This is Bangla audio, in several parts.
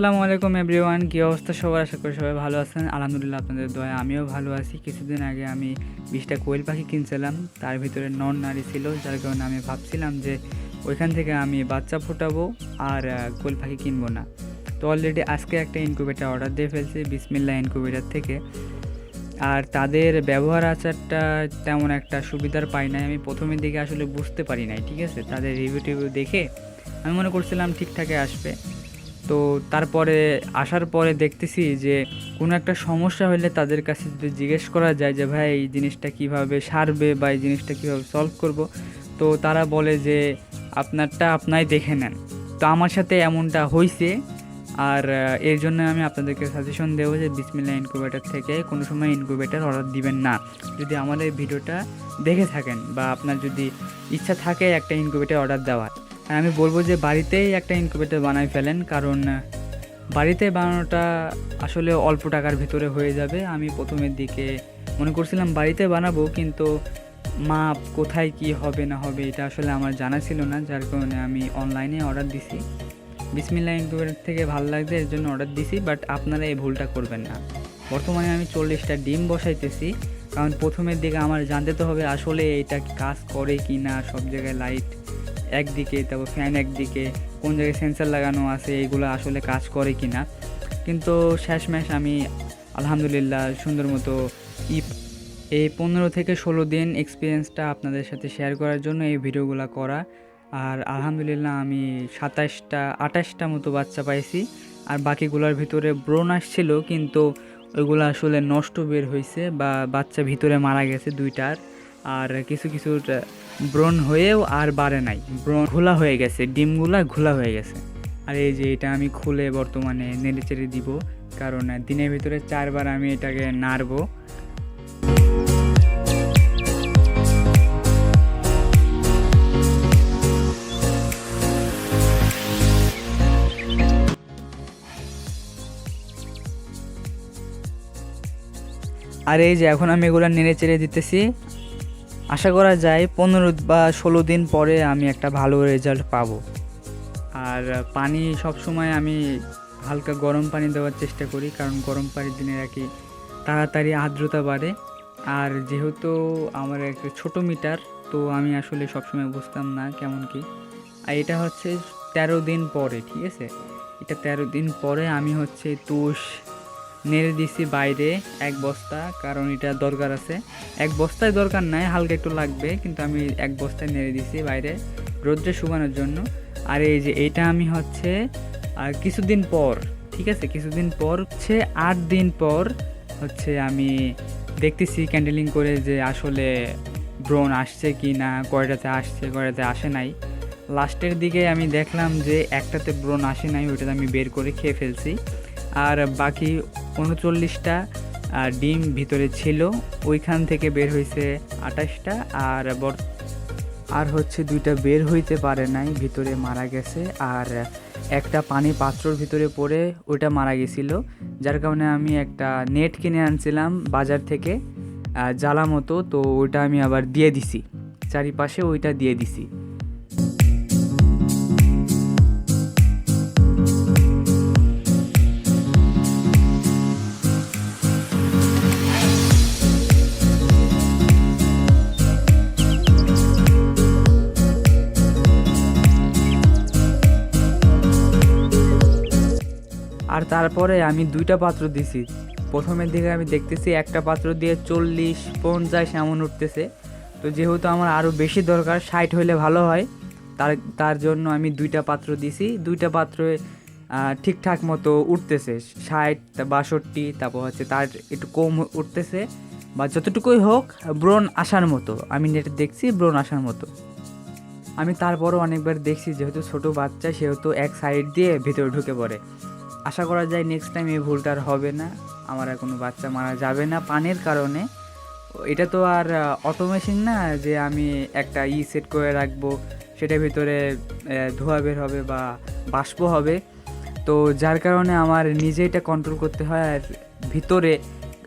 আসসালামু আলাইকুম এভরিওয়ান, কী অবস্থা সবার? আশা করি সবাই ভালো আছেন। আলহামদুলিল্লাহ, আপনাদের দয়া আমিও ভালো আছি। কিছুদিন আগে আমি বিশটা কোয়েল পাখি কিনছিলাম। তার ভিতরে নন নারী ছিল, যার কারণে আমি ভাবছিলাম যে ওইখান থেকে আমি বাচ্চা ফোটাবো আর কোয়েল পাখি কিনবো না। তো অলরেডি আজকে একটা ইনকিউবেটার অর্ডার দিয়ে ফেলছি বিসমিল্লা ইনকিউবেটার থেকে। আর তাদের ব্যবহার আচারটা তেমন একটা সুবিধার পাই নাই। আমি প্রথমের দিকে আসলে বুঝতে পারি নাই, ঠিক আছে? তাদের রিভিউ টিভিউ দেখে আমি মনে করছিলাম ঠিকঠাকই আসবে। তো তারপরে আসার পরে দেখতেছি যে কোনো একটা সমস্যা হলে তাদের কাছে যদি জিজ্ঞেস করা যায় যে, ভাই, এই জিনিসটা কীভাবে সারবে বা এই জিনিসটা কীভাবে সলভ করব? তো তারা বলে যে, আপনারটা আপনাই দেখে নেন। তো আমার সাথে এমনটা হয়েছে আর এর জন্য আমি আপনাদেরকে সাজেশন দেবো যে বিসমিল্লা ইনকিউবেটার থেকে কোনো সময় ইনকিউবেটার অর্ডার দিবেন না। যদি আমাদের ভিডিওটা দেখে থাকেন বা আপনার যদি ইচ্ছা থাকে একটা ইনকিউবেটার অর্ডার দেওয়ার। আর আমি বলব যে বাড়িতেই একটা ইনকিউবেটার বানাই ফেলেন, কারণ বাড়িতে বানানোটা আসলে অল্প টাকার ভিতরে হয়ে যাবে। আমি প্রথমের দিকে মনে করছিলাম বাড়িতে বানাবো, কিন্তু মাপ কোথায় কি হবে না হবে এটা আসলে আমার জানা ছিল না, যার কারণে আমি অনলাইনে অর্ডার দিছি। বিসমিল্লা ইনকিউবেটার থেকে ভালো লাগছে, এর জন্য অর্ডার দিছি বাট আপনারা এই ভুলটা করবেন না। বর্তমানে আমি চল্লিশটা ডিম বসাইতেছি, কারণ প্রথমের দিকে আমার জানতে তো হবে আসলে এটা কাজ করে কি না সব জায়গায় লাইট একদিকে, তারপর ফ্যান একদিকে, কোন জায়গায় সেন্সার লাগানো আছে, এগুলো আসলে কাজ করে কি না কিন্তু শেষমেশ আমি আলহামদুলিল্লাহ সুন্দর মতো ই এই পনেরো থেকে ষোলো দিন এক্সপিরিয়েন্সটা আপনাদের সাথে শেয়ার করার জন্য এই ভিডিওগুলো করা। আর আলহামদুলিল্লাহ আমি সাতাশটা আঠাশটা মতো বাচ্চা পাইছি। আর বাকিগুলোর ভিতরে ব্রণ আসছিল, কিন্তু ওইগুলো আসলে নষ্ট বের হয়েছে বা বাচ্চা ভিতরে মারা গেছে দুইটার। আর কিছু কিছু ব্রণ হয়েও আর বাড়ে নাই। ব্রণ ঘোলা হয়ে গেছে, ডিমগুলা ঘোলা হয়ে গেছে। আর এই যে এটা আমি খুলে বর্তমানে নেড়ে চেড়ে দিব, কারণ দিনের ভিতরে চারবার আমি এটাকে নাড়বো। আর এই যে এখন আমি এগুলো নেড়ে চেড়ে দিতেছি। আশা করা যায় পনেরো বা ষোলো দিন পরে আমি একটা ভালো রেজাল্ট পাবো। আর পানি সব সময় আমি হালকা গরম পানি দেওয়ার চেষ্টা করি, কারণ গরম পানির দিনে কি তাড়াতাড়ি আর্দ্রতা বাড়ে। আর যেহেতু আমার একটা ছোট মিটার, তো আমি আসলে সবসময় বুঝতাম না কেমন কি। আর এটা হচ্ছে তেরো দিন পরে, ঠিক আছে? এটা তেরো দিন পরে আমি হচ্ছে তুষ নেড়ে দিছি বাইরে এক বস্তা, কারণ এটা দরকার আছে। এক বস্তায় দরকার নাই, হালকা একটু লাগবে, কিন্তু আমি এক বস্তায় নেড়ে দিছি বাইরে রোদ্রে শুকানোর জন্য। আর এই যে এটা আমি হচ্ছে, আর কিছুদিন পর, ঠিক আছে? কিছুদিন পর হচ্ছে, আট দিন পর হচ্ছে আমি দেখতেছি ক্যান্ডেলিং করে যে আসলে ব্রণ আসছে কি না কয়টাতে আসছে, কয়টাতে আসে নাই। লাস্টের দিকে আমি দেখলাম যে একটাতে ব্রণ আসে নাই, ওইটাতে আমি বের করে খেয়ে ফেলছি। আর বাকি উনচল্লিশটা ডিম ভিতরে ছিল। ওইখান থেকে বের হয়েছে আঠাশটা আর আর হচ্ছে দুইটা বের হইতে পারে নাই, ভিতরে মারা গেছে। আর একটা পানি পাত্রর ভিতরে পড়ে ওইটা মারা গেছিল। যার কারণে আমি একটা নেট কিনে আনছিলাম বাজার থেকে জ্বালা মতো তো ওইটা আমি আবার দিয়ে দিছি। চারিপাশে ওইটা দিয়ে দিছি। আর তারপরে আমি দুইটা পাত্র দিছি। প্রথমের দিকে আমি দেখতেছি একটা পাত্র দিয়ে চল্লিশ, পঞ্চাশ এমন উঠতেছে। তো যেহেতু আমার আরও বেশি দরকার, ষাট হলে ভালো হয়। তার তার জন্য আমি দুইটা পাত্র দিছি। দুইটা পাত্রে ঠিকঠাক মতো উঠতেছে। ষাট বাষট্টি, তারপর হচ্ছে তার একটু কম উঠতেছে। বা যতটুকুই হোক, ব্রণ আসার মতো। আমি নেটে দেখছি ব্রণ আসার মতো। আমি তারপরও অনেকবার দেখছি যেহেতু ছোট বাচ্চা, সেহেতু এক সাইড দিয়ে ভিতরে ঢুকে পড়ে। আশা করা যায় নেক্সট টাইম এই ভুলটা আর হবে না। আমার আর কোনো বাচ্চা মারা যাবে না পানির কারণে। এটা তো আর অটোমেশন না যে আমি একটা ই সেট করে রাখব, সেটার ভিতরে ধোঁয়া বের হবে বা বাষ্প হবে। তো যার কারণে আমার নিজে এটা কন্ট্রোল করতে হয় আর ভিতরে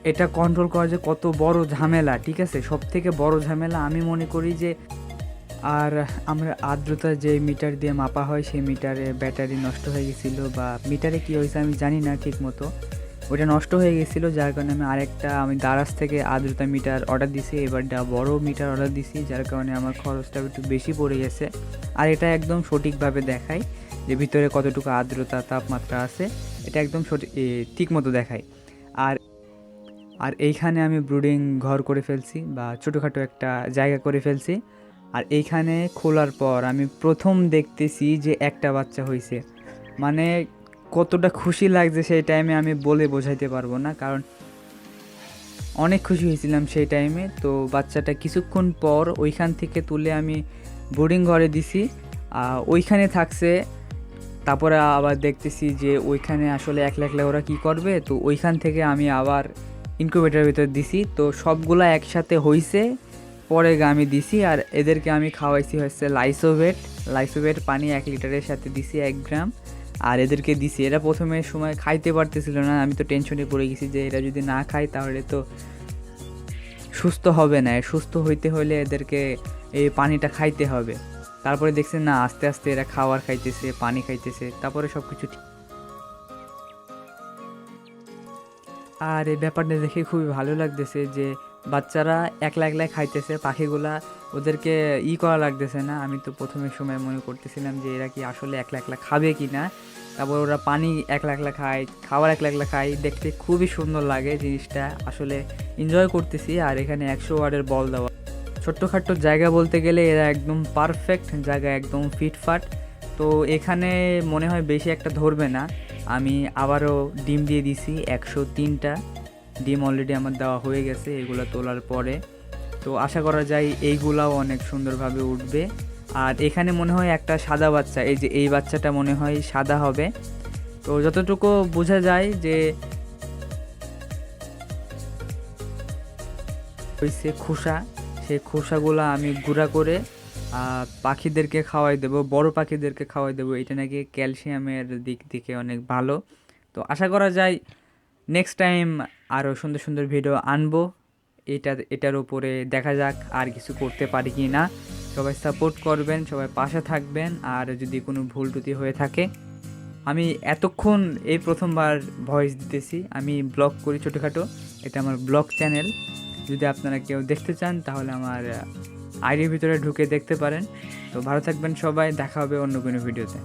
এটা কন্ট্রোল করা যে কত বড় ঝামেলা, ঠিক আছে? সব থেকে বড় ঝামেলা আমি মনে করি যে আর আমরা আর্দ্রতা যে মিটার দিয়ে মাপা হয়, সেই মিটারে ব্যাটারি নষ্ট হয়ে গেছিল বা মিটারে কী হয়েছে আমি জানি না ঠিক মতো ওটা নষ্ট হয়ে গেছিল, যার কারণে আমি আরেকটা, আমি দারাজ থেকে আর্দ্রতা মিটার অর্ডার দিছি এবারটা বড় মিটার অর্ডার দিছি, যার কারণে আমার খরচটা একটু বেশি পড়ে গেছে। আর এটা একদম সঠিকভাবে দেখায় যে ভিতরে কতটুকু আর্দ্রতা তাপমাত্রা আছে, এটা একদম সঠিক ঠিক মতো দেখায়। আর আর এইখানে আমি ব্রুডিং ঘর করে ফেলছি বা ছোটোখাটো একটা জায়গা করে ফেলছি। আর এইখানে খোলার পর আমি প্রথম দেখতেছি যে একটা বাচ্চা হয়েছে মানে কতটা খুশি লাগছে সেই টাইমে আমি বলে বোঝাইতে পারব না, কারণ অনেক খুশি হয়েছিলাম সেই টাইমে তো বাচ্চাটা কিছুক্ষণ পর ওইখান থেকে তুলে আমি বোর্ডিং ঘরে দিছি। ওইখানে থাকছে, তারপরে আবার দেখতেছি যে ওইখানে আসলে একলা একলা ওরা কি করবে। তো ওইখান থেকে আমি আবার ইনকিউবেটারের ভিতর দিছি। তো সবগুলা একসাথে হইছে পরে আমি দিছি আর এদেরকে আমি খাওয়াইছি হচ্ছে লাইসোভেট। লাইসোভেট পানি এক লিটারের সাথে দিছি এক গ্রাম আর এদেরকে দিছি। এরা প্রথমে সময় খাইতে পারতেছিল না, আমি তো টেনশনে পড়ে গেছি যে এরা যদি না খায় তাহলে তো সুস্থ হবে না। সুস্থ হইতে হলে এদেরকে এই পানিটা খাইতে হবে। তারপরে দেখছি না, আস্তে আস্তে এরা খাওয়ার খাইতেছে, পানি খাইতেছে, তারপরে সব কিছু ঠিক। আর এই ব্যাপারটা দেখে খুবই ভালো লাগতেছে যে বাচ্চারা একলা একলা খাইতেছে, পাখিগুলা ওদেরকে ই করা লাগতেছে না। আমি তো প্রথমে সময় মনে করতেছিলাম যে এরা কি আসলে একলা একলা খাবে কি না তারপর ওরা পানি একলা একলা খায়, খাবার একলা একলা খায়, দেখতে খুবই সুন্দর লাগে জিনিসটা। আসলে এনজয় করতেছি আর এখানে একশো ওয়ার্ডের বল দেওয়া। ছোট্টখাট্ট জায়গা বলতে গেলে এরা একদম পারফেক্ট জায়গা, একদম ফিটফাট। তো এখানে মনে হয় বেশি একটা ধরবে না। আমি আবারও ডিম দিয়ে দিছি একশো তিনটা। ডিম অলরেডি আমার দেওয়া হয়ে গেছে, এগুলো তোলার পরে। তো আশা করা যায় এইগুলাও অনেক সুন্দরভাবে উঠবে। আর এখানে মনে হয় একটা সাদা বাচ্চা, এই যে এই বাচ্চাটা মনে হয় সাদা হবে। তো যতটুকু বোঝা যায় যে হয়েছে খোসা, সেই খোসাগুলো আমি গুঁড়া করে পাখিদেরকে খাওয়াই দেবো, বড় পাখিদেরকে খাওয়াই দেবো। এটা নাকি ক্যালসিয়ামের দিক থেকে অনেক ভালো। তো আশা করা যায় নেক্সট টাইম আরও সুন্দর সুন্দর ভিডিও আনব। এটা, এটার উপরে দেখা যাক আর কিছু করতে পারি কি না সবাই সাপোর্ট করবেন, সবাই পাশে থাকবেন, আর যদি কোনো ভুল টুটি হয়ে থাকে। আমি এতক্ষণ এই প্রথমবার ভয়েস দিতেছি, আমি ব্লগ করি ছোটোখাটো, এটা আমার ব্লগ চ্যানেল যদি আপনারা কেউ দেখতে চান, তাহলে আমার, আইডির ভিতরে ঢুকে দেখতে পারেন। তো ভালো থাকবেন সবাই, দেখা হবে অন্য কোনো ভিডিওতে